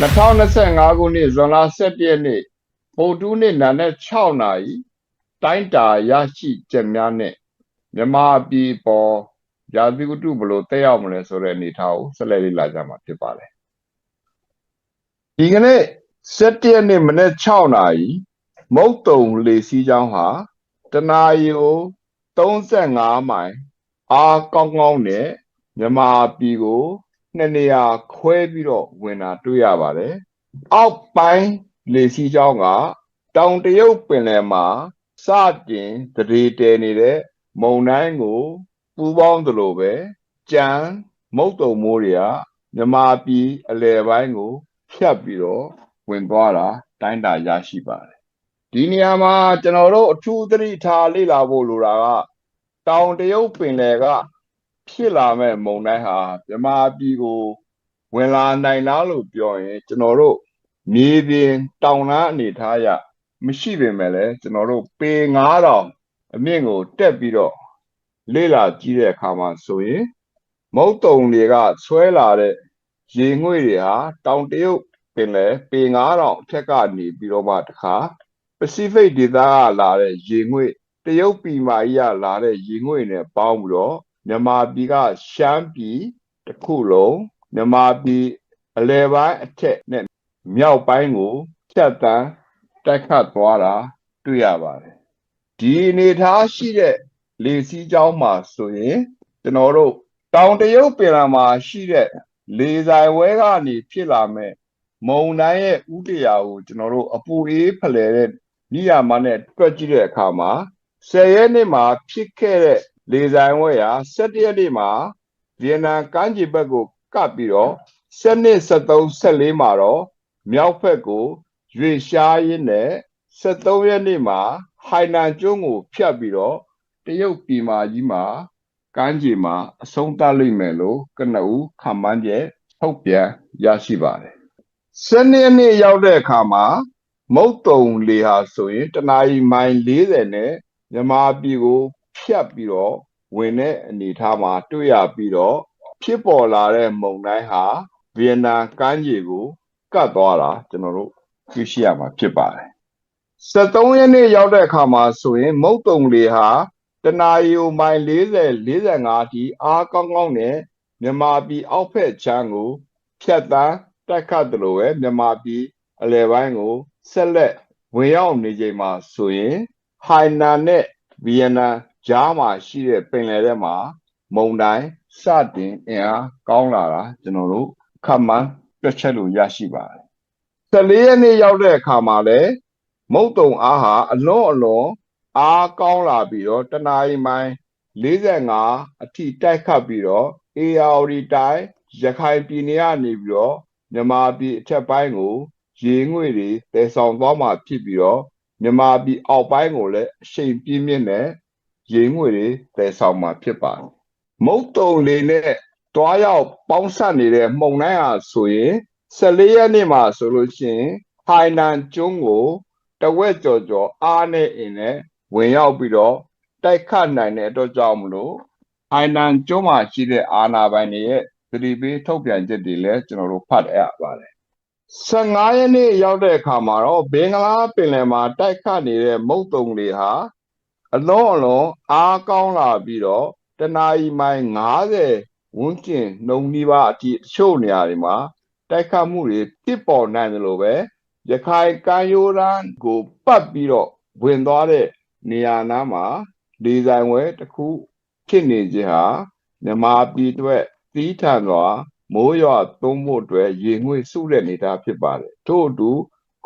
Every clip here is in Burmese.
2025ခုနှစ်ဇွန်လ17ရက်နေ့ပိုတူးနေ့နာနဲ့6နာရီတိုင်းတာရရှိချက်များနဲ့မြန်မာပြည်ပေါ်ရာသီဥတုဘယ်လိုတက်ရောက်မလဲဆိုတဲ့အနေအထားကိုဆက်လက်လေ့လာကြမှာဖြစ်ပါတယ်ဒီကနေ့17ရက်နေ့မနေ့6နာရီမုတ်တုံလေစီးချောင်းဟာတနာရီကို35မိုင်အားကောင်းကောင်းနဲ့မြန်မာပြည်ကို နှစ်နေရာခွဲပြီးတော့ဝင်တာတွေ့ရပါတယ်။အောက်ပိုင်းလေစီးကြောင်းကတောင်တရုတ်ပင်လယ်မှာစတင်တရေတဲနေတဲ့မုန်တိုင်းကိုပူပေါင်းသလိုပဲကြံမုတ်တုံမိုးတွေကမြမာပြည်အလယ်ပိုင်းကိုဖြတ်ပြီးတော့ဝင်သွားတာတိုင်းတာရရှိပါတယ်။ဒီနေရာမှာကျွန်တော်တို့အထူးသတိထားလေ့လာဖို့လိုတာကတောင်တရုတ်ပင်လယ်က ဖြစ်လာမဲ့မုန်တိုင်းဟာမြမာပြည်ကိုဝင်လာနိုင်လားလို့ပြောရင်ကျွန်တော်တို့မြေပြင်တောင်တန်းအနေထားရမရှိပေမဲ့လည်းကျွန်တော်တို့ပေ9000အမြင့်ကိုတက်ပြီးတော့လေ့လာကြည့်တဲ့အခါမှာဆိုရင်မုတ်တုံတွေကဆွဲလာတဲ့ရေငွေ့တွေဟာတောင်တရုတ်ပင်လယ်ပေ9000အထက်ကနေပြီးတော့မှတခါ Pacific ဒေသကလာတဲ့ရေငွေ့တရုတ်ပြည်မာကြီးကလာတဲ့ရေငွေ့နဲ့ပေါင်းပြီးတော့ မြန်မာပြည်ကရှမ်းပြည်တစ်ခုလုံးမြန်မာပြည်အလဲပိုင်းအထက်နဲ့မြောက်ပိုင်းကိုဖြတ်တန်းတိုက်ခတ်သွားတာတွေ့ရပါတယ်ဒီအနေထားရှိတဲ့လေစီးကြောင်းမှာဆိုရင်ကျွန်တော်တို့တောင်တရုတ်ပင်လယ်မှာရှိတဲ့လေဆိုင်ဝဲကနေဖြစ်လာမဲ့မုန်တိုင်းရဲ့ဥတရာကိုကျွန်တော်တို့အပူအေးဖလှယ်တဲ့နေရာမှာနဲ့တွက်ကြည့်တဲ့အခါမှာ10ရက်နေ့မှာဖြစ်ခဲ့တဲ့ လေဆိုင်ဝဲရာ17ရက်နေ့မှာဗီယက်နမ်ကမ်းခြေဘက်ကိုကပ်ပြီးတော့7 73 14မှာတော့မြောက်ဘက်ကိုရွေရှားရင်းနဲ့73ရက်နေ့မှာဟိုင်နန်ကျွန်းကိုဖြတ်ပြီးတော့တရုတ်ပြည်မာကြီးမှာကမ်းခြေမှာအဆုံးသတ်လိမ့်မယ်လို့ကနဦးခန့်မှန်းချက်ထုတ်ပြန်ရရှိပါတယ်။စနေနေ့ရောက်တဲ့အခါမှာမုတ်တုံလေဟာဆိုရင်တနာရီမိုင်40နဲ့မြန်မာပြည်ကို ဖြတ်ပြီးတော့ဝင်တဲ့အနေအထားမှာတွေ့ရပြီးတော့ဖြစ်ပေါ်လာတဲ့မုန်တိုင်းဟာဗီယက်နမ်ကမ်းခြေကိုကတ်သွားတာကျွန်တော်တို့သိရှိရမှာဖြစ်ပါတယ်။73ရက်နေ့ရောက်တဲ့အခါမှာဆိုရင် မုတ်တုံလေဟာတနာရီမိုင်40 45အထိအားကောင်းကောင်းနဲ့မြန်မာပြည်အောက်ဖက်ချမ်းကိုဖြတ်တန်းတက်ခတ်တယ်လို့ပဲမြန်မာပြည်အလယ်ပိုင်းကိုဆက်လက်ဝင်ရောက်နေချိန်မှာဆိုရင်ဟိုင်နန်နဲ့ဗီယက်နမ် ကြားမှာရှိတဲ့ပင်လယ်ထဲမှာမုန်တိုင်းစတင်အင်အားကောင်းလာတာကျွန်တော်တို့ခန့်မှန်းတွက်ချက်လို့ရရှိပါတယ်။14ရက်နေ့ရောက်တဲ့အခါမှာလည်းမုတ်တုံအားဟာအလွန်အလွန်အားကောင်းလာပြီးတော့တနအီမိုင်45အထိတိုက်ခတ်ပြီးတော့ ARD တိုင်းရခိုင်ပြည်နယ်ကနေပြီးတော့မြန်မာပြည်အထက်ပိုင်းကိုရေငွေတွေတည်ဆောင်သွားမှာဖြစ်ပြီးတော့မြန်မာပြည်အောက်ပိုင်းကိုလည်းအရှိန်ပြင်းပြင်းနဲ့ ရေငွေတွေတည်ဆောင်မှာဖြစ်ပါတယ်မုတ်တုံလေးနဲ့တွားရောက်ပေါင်းဆက်နေတဲ့မှုန်တိုင်းဟာဆိုရင်14ရက်နေ့မှာဆိုလို့ရှိရင်ဟိုင်နန်ကျွန်းကိုတဝက်ကျော်ကျော်အားနဲ့အင်းနဲ့ဝင်ရောက်ပြီးတော့တိုက်ခတ်နိုင်တဲ့အတွက်ကြောင့်မလို့ဟိုင်နန်ကျွန်းမှာရှိတဲ့အာနာပိုင်တွေရဲ့သတိပေးထုတ်ပြန်ချက်တွေလည်းကျွန်တော်တို့ဖတ်ရပါတယ်15ရက်နေ့ရောက်တဲ့အခါမှာတော့ဘင်္ဂလားပင်လယ်မှာတိုက်ခတ်နေတဲ့မုတ်တုံတွေဟာ အလုံးအလုံးအားကောင်းလာပြီးတော့တနာရီမိုင်90ဝန်းကျင်နှုံနီးပါးအထိတချို့နေရာတွေမှာတိုက်ခတ်မှုတွေဖြစ်ပေါ်နိုင်တယ်လို့ပဲရခိုင်ကမ်းရိုးတန်းကိုပတ်ပြီးတော့ဝင်သွားတဲ့နေရာနားမှာလေဆိုင်ဝဲတစ်ခုဖြစ်နေခြင်းဟာမြမာပြည်အတွက်သီးထန်စွာမိုးရွာသွန်းဖို့အတွက်ရေငွေ့စုတဲ့နေတာဖြစ်ပါတယ်ထို့အတူ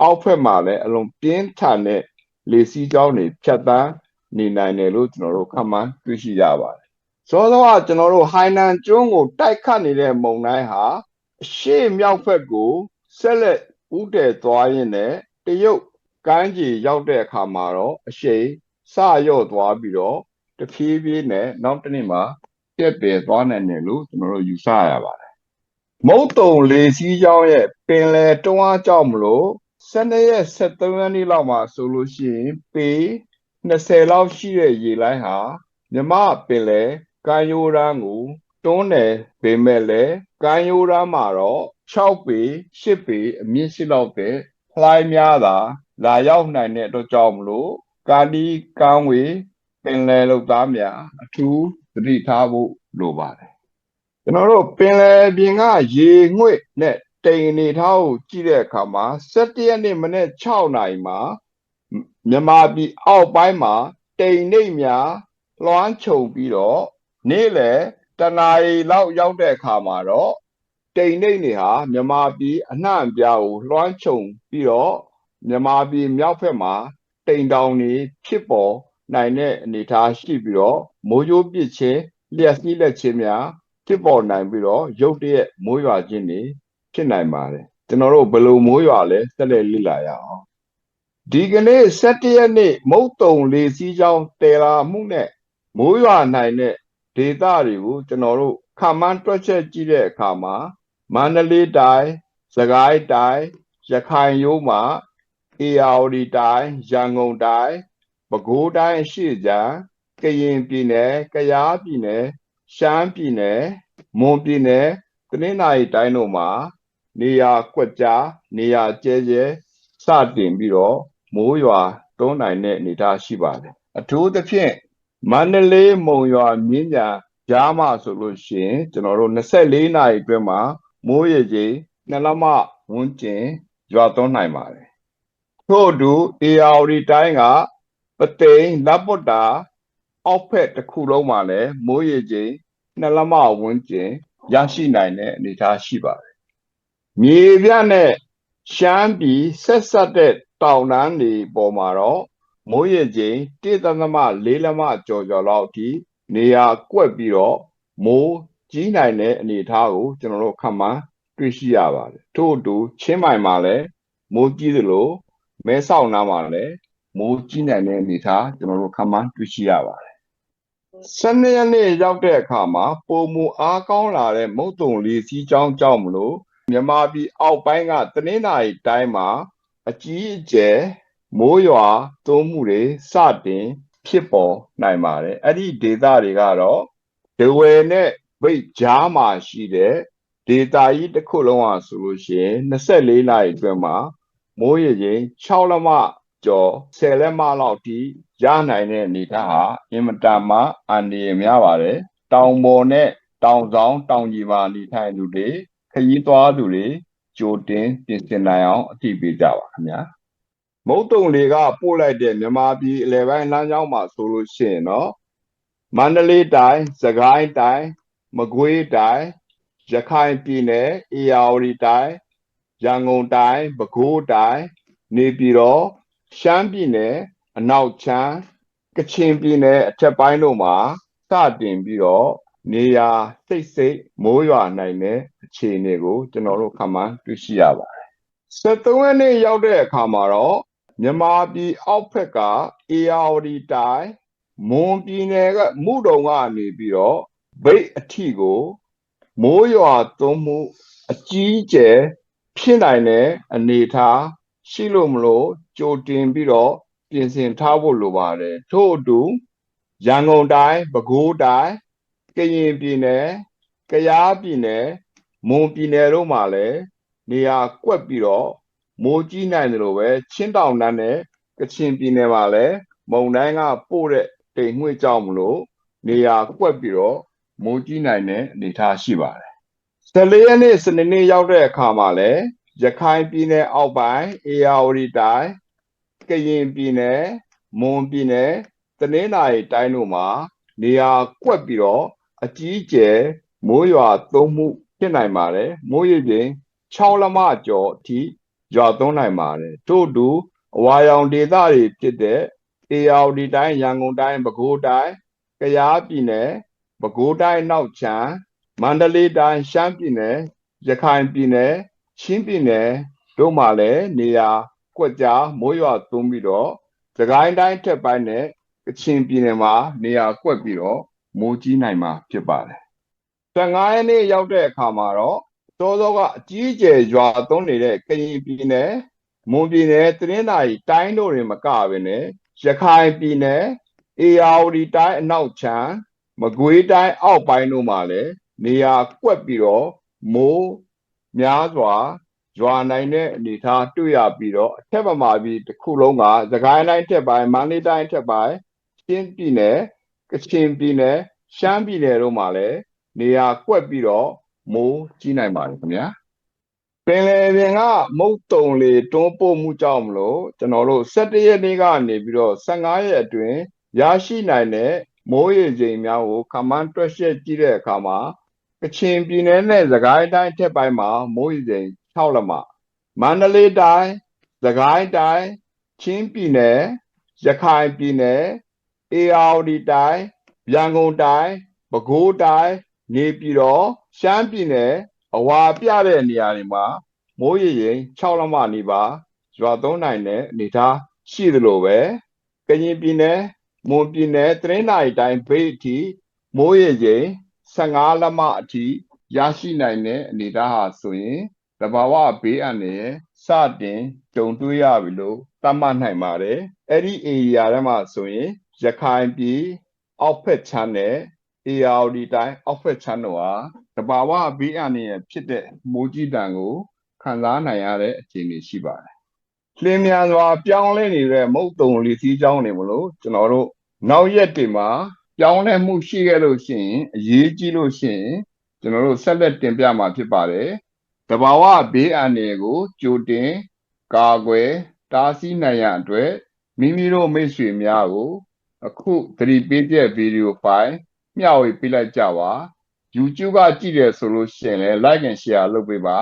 အောက်ဖက်မှာလည်းအလုံးပြင်းထန်တဲ့လေစီးကြောင်းတွေဖြတ်တန်း နေနိုင်တယ်လို့ကျွန်တော်တို့ခန့်မှန်းတွေ့ရှိရပါတယ်စောစောကကျွန်တော်တို့ဟိုင်နန်ကျွန်းကိုတိုက်ခတ်နေတဲ့မုန်တိုင်းဟာအရှေ့မြောက်ဘက်ကိုဆက်လက်ဥတည်သွားရင်းနဲ့တရုတ်ကမ်းခြေရောက်တဲ့အခါမှာတော့အရှိန်စရော့သွားပြီးတော့တဖြည်းဖြည်းနဲ့နောက်တစ်နေ့မှာပြက်ပြဲသွားနိုင်တယ်လို့ကျွန်တော်တို့ယူဆရပါတယ်မုတ်တုံလေစီးကြောင်းရဲ့ပင်လယ်တွန်းအားကြောင့်မလို့12ရက်73ရက်နေ့လောက်မှာဆိုလို့ရှိရင်ပေ 20လောက်ရှိတဲ့ရေလိုင်းဟာမြမပင်လယ်ကမ်းရိုးတန်းကိုတွန်းတယ်ပေမဲ့လည်းကမ်းရိုးတန်းမှာတော့6ပေ8ပေအမြင့်ရှိလောက်တဲ့လှိုင်းများသာ လာရောက်နိုင်တဲ့အတွက်ကြောင့်မလို့ကာဒီကံဝေပင်လယ်လောက်သားများအထူးသတိထားဖို့လိုပါတယ်ကျွန်တော်တို့ပင်လယ်ပြင်ကရေငွေ့နဲ့တိမ်အနေထားကိုကြည့်တဲ့အခါမှာ17ရက်နေ့မနေ့6နာရီမှာ မြန်မာပြည်အောက်ပိုင်းမှာတိမ်နှိမ့်များလွှမ်းခြုံပြီးတော့နေ့လယ်တနာရီလောက်ရောက်တဲ့အခါမှာတော့တိမ်နှိမ့်တွေဟာမြန်မာပြည်အနှံ့အပြားကိုလွှမ်းခြုံပြီးတော့မြန်မာပြည်မြောက်ဘက်မှာတိမ်တောင်တွေဖြစ်ပေါ်နိုင်တဲ့အနေအထားရှိပြီးတော့မိုးကြိုးပစ်ခြင်းလျှက်စီးလက်ခြင်းများဖြစ်ပေါ်နိုင်ပြီးတော့ရုတ်တရက်မိုးရွာခြင်းတွေဖြစ်နိုင်ပါတယ်ကျွန်တော်တို့ဘယ်လိုမိုးရွာလဲဆက်လက်လေ့လာရအောင် ဒီကနေ့17ရက်နေ့မုတ်တုံလေးစီးချောင်းတည်လာမှုနဲ့မိုးရွာနိုင်တဲ့ဒေသတွေကိုကျွန်တော်တို့ခန့်မှန်းတွက်ချက်ကြည့်တဲ့အခါမှာမန္တလေးတိုင်းစကိုင်းတိုင်းရခိုင်ရိုးမှာအေရဝတီတိုင်းရန်ကုန်တိုင်းပဲခူးတိုင်းအရှိချမ်းကရင်ပြည်နယ်ကယားပြည်နယ်ရှမ်းပြည်နယ်မွန်ပြည်နယ်တနင်္သာရီတိုင်းတို့မှာနေရာကွက်ကြားနေရာကျဲကျဲစတင်ပြီးတော့ မိုးရွာတွန်းနိုင်တဲ့အနေအထားရှိပါတယ်အထူးသဖြင့်မန္တလေးမုံရွာမြင်းညာကြားမှာဆိုလို့ရှိရင်ကျွန်တော်တို့24နာရီအတွင်းမှာမိုးရေချိန်နှစ်လမဝန်းကျင်ရွာသွန်းနိုင်ပါတယ်ထို့အတူအေယာဝတီတိုင်းကပသိမ်လက်ပုတ္တာအောက်ဖက်တစ်ခုလုံးမှာလည်းမိုးရေချိန်နှစ်လမဝန်းကျင်ရရှိနိုင်တဲ့အနေအထားရှိပါတယ်မြေပြနဲ့ရှမ်းပြည်ဆက်ဆက်တဲ့ တောင်တန်းတွေပေါ်မှာတော့မိုးရေချိန်1.4လမကျော်ကျော်လောက်အထိနေရာကွက်ပြီးတော့မိုးကြီးနိုင်တဲ့အနေအထားကိုကျွန်တော်တို့ခန့်မှန်းတွေ့ရှိရပါတယ်ထို့အတူချင်းမိုင်မှာလည်းမိုးကြီးသလိုမဲဆောက်နားမှာလည်းမိုးကြီးနိုင်တဲ့အနေအထားကျွန်တော်တို့ခန့်မှန်းတွေ့ရှိရပါတယ်12ရက်နေ့ရောက်တဲ့အခါမှာပုံမူအားကောင်းလာတဲ့မုတ်တုံလေးစီးချောင်းကြောင့်မလို့မြန်မာပြည်အောက်ပိုင်းကတနင်္သာရီတိုင်းမှာ အကြီးအကျယ်မိုးရွာသွန်းမှုတွေစတင်ဖြစ်ပေါ်နိုင်ပါတယ်အဲ့ဒီဒေသတွေကတော့ဒဝယ်နဲ့ဗိတ်ကြားမှာရှိတဲ့ဒေတာကြီးတစ်ခုလုံးဟာဆိုလို့ရှိရင်24နာရီအတွင်းမှာမိုးရေချိန်6လက်မကျော်10လက်မလောက်ထိရနိုင်တဲ့အနေအထားဟာအင်မတန်မှအန္တရာယ်များပါတယ်တောင်ပေါ်နဲ့တောင်ဆောင်တောင်ကြီးမှာနေထိုင်သူတွေခရီးသွားသူတွေ ကြိုတင်ပြင်ဆင်နိုင်အောင်အသိပေးကြပါခင်ဗျာမုတ်တုံတွေကပို့လိုက်တဲ့မြန်မာပြည်အလဲပိုင်းလမ်းကြောင်းမှာဆိုလို့ရှိရင်တော့မန္တလေးတိုင်းစကိုင်းတိုင်းမကွေးတိုင်းရခိုင်ပြည်နယ်အေရဝတီတိုင်းရန်ကုန်တိုင်းပဲခူးတိုင်းနေပြည်တော်ရှမ်းပြည်နယ်အနောက်ချမ်းကချင်ပြည်နယ်အထက်ပိုင်းတို့မှာစတင်ပြီးတော့ နေရာစိတ်စိတ်မိုးရွာနိုင်တဲ့အခြေအနေကိုကျွန်တော်တို့ခန့်မှန်းတွေ့ရှိရပါတယ်။73ရက်နေ့ရောက်တဲ့အခါမှာတော့မြန်မာပြည်အောက်ဖက်ကအေယာဝတီတိုင်းမွန်ပြည်နယ်ကမုတုံကနေပြီးတော့ဗိတ်အထီကိုမိုးရွာသွန်းမှုအကြီးကျယ်ဖြစ်နိုင်တဲ့အနေအထားရှိလို့မလို့ကြိုတင်ပြီးတော့ပြင်ဆင်ထားဖို့လိုပါတယ်ထို့အတူရန်ကုန်တိုင်းပဲခူးတိုင်း ကရင်ပြည်နယ်ကယားပြည်နယ်မွန်ပြည်နယ်တို့မှာလည်းနေရာကွက်ပြီးတော့မိုးကြီးနိုင်တယ်လို့ပဲချင်းတောင်တန်းနဲ့ကချင်ပြည်နယ်မှာလည်းမုံတိုင်းကပို့တဲ့တိမ်ငွေ့ကြောင့်မလို့နေရာကွက်ပြီးတော့မိုးကြီးနိုင်တဲ့အနေအထားရှိပါတယ်14ရက်နေ့စနေနေ့ရောက်တဲ့အခါမှာလည်းရခိုင်ပြည်နယ်အောက်ပိုင်းအေရဝတီတိုင်းကရင်ပြည်နယ်မွန်ပြည်နယ်တနင်္သာရီတိုင်းတို့မှာနေရာကွက်ပြီးတော့ အကြီးကျယ်မိုးရွာသုံးမှုဖြစ်နိုင်ပါတယ်မိုးရေချိန်6လမကျော်အထိရွာသွန်းနိုင်ပါတယ်တို့တူအဝါရောင်ဒေသတွေဖြစ်တဲ့အေရဝတီတိုင်းရန်ကုန်တိုင်းပဲခူးတိုင်းကယားပြည်နယ်ပဲခူးတိုင်းနောက်ချမ်းမန္တလေးတိုင်းရှမ်းပြည်နယ်ရခိုင်ပြည်နယ်ချင်းပြည်နယ်တို့မှာလည်းနေရာကွက်ကြားမိုးရွာသွန်းပြီးတော့သခိုင်းတိုင်းထက်ပိုင်းနဲ့ကချင်ပြည်နယ်မှာနေရာကွက်ပြီးတော့ မိုးကြီးနိုင်မှာဖြစ်ပါတယ်။15ရက်နေ့ရောက်တဲ့အခါမှာတော့စောစောကအကြီးအကျယ်ရွာသွန်းနေတဲ့ကရင်ပြည်နယ်မွန်ပြည်နယ်တနင်္သာရီတိုင်းတို့တွေမကဘဲနဲ့ရခိုင်ပြည်နယ်အေရဝတီတိုင်းအနောက်ချမ်းမကွေးတိုင်းအောက်ပိုင်းတို့မှာလည်းနေရာကွက်ပြီးတော့မိုးများစွာရွာနိုင်တဲ့အနေအထားတွေ့ရပြီးတော့အထက်ပမာပြည်တစ်ခုလုံးကသခိုင်းတိုင်းထက်ပိုင်းမန္တလေးတိုင်းထက်ပိုင်းချင်းပြည်နယ် ကချင်ပြည်နယ်ရှမ်းပြည်နယ်တို့မှာလည်းနေရာကွက်ပြီးတော့မိုးကြီးနိုင်ပါတယ်ခင်ဗျာပင်လယ်ပြင်ကမုတ်တုံလေတွန်းပို့မှုကြောင့်မလို့ကျွန်တော်တို့17ရက်နေ့ကနေပြီးတော့15ရက်အတွင်းရရှိနိုင်တဲ့မိုးရေချိန်များကိုခမန်းတွက်ချက်ကြည့်တဲ့အခါမှာကချင်ပြည်နယ်နဲ့စကိုင်းတိုင်းထက်ပိုင်းမှာမိုးရေချိန်6လက်မမန္တလေးတိုင်းစကိုင်းတိုင်းချင်းပြည်နယ်ရခိုင်ပြည်နယ် အေရဝတီတိုင်းရန်ကုန်တိုင်းပဲခူးတိုင်းနေပြည်တော်ရှမ်းပြည်နယ်အဝါပြတဲ့နေရာတွေမှာမိုးရေချိန်6လက်မနီးပါးရွာသွန်းနိုင်တဲ့အနေအထားရှိသလိုပဲကရင်ပြည်နယ်မွန်ပြည်နယ်တရင်းနိုင်တိုင်းဘေးအထိမိုးရေချိန်15လက်မအထိရရှိနိုင်တဲ့အနေအထားဟာဆိုရင်တဘာဝဘေးအန္တရာယ်စတင်ကြုံတွေ့ရပြီလို့သတ်မှတ်နိုင်ပါတယ်အဲ့ဒီ area ထဲမှာဆိုရင် ရခိုင်ပြည်အောက်ဖက်ချမ်းနဲ့ ARD တိုင်းအောက်ဖက်ချမ်းတို့ဟာတဘာဝဘေးအန္တရာယ်ဖြစ်တဲ့မိုးကြီးတံကိုခံစားနိုင်ရတဲ့အခြေအနေရှိပါတယ်။လင်းမြန်စွာပြောင်းလဲနေတဲ့မုတ်တုံလီစီးကြောင်းတွေမလို့ကျွန်တော်တို့နောက်ရက်တွေမှာပြောင်းလဲမှုရှိခဲ့လို့ရှိရင်အရေးကြီးလို့ရှိရင်ကျွန်တော်တို့ဆက်လက်တင်ပြမှာဖြစ်ပါတယ်။တဘာဝဘေးအန္တရာယ်ကိုကြိုတင်ကာကွယ်တားဆီးနိုင်ရန်အတွက်မိမိတို့မိတ်ဆွေများကို အခုသတိပေးတဲ့ဗီဒီယိုဖိုင်မျှဝေပေးလိုက်ကြပါ YouTube ကကြည့်တယ်ဆိုလို့ရှိရင်လည်း like and share လုပ်ပေးပါ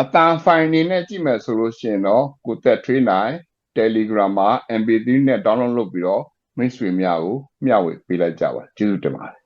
အတန်ဖိုင်နေနဲ့ကြည့်မယ်ဆိုလို့ရှိရင်တော့ကိုသက်ထွေးနိုင် Telegram မှာ MP3 နဲ့ download လုပ်ပြီးတော့မိတ်ဆွေများကိုမျှဝေပေးလိုက်ကြပါကျေးဇူးတင်ပါတယ်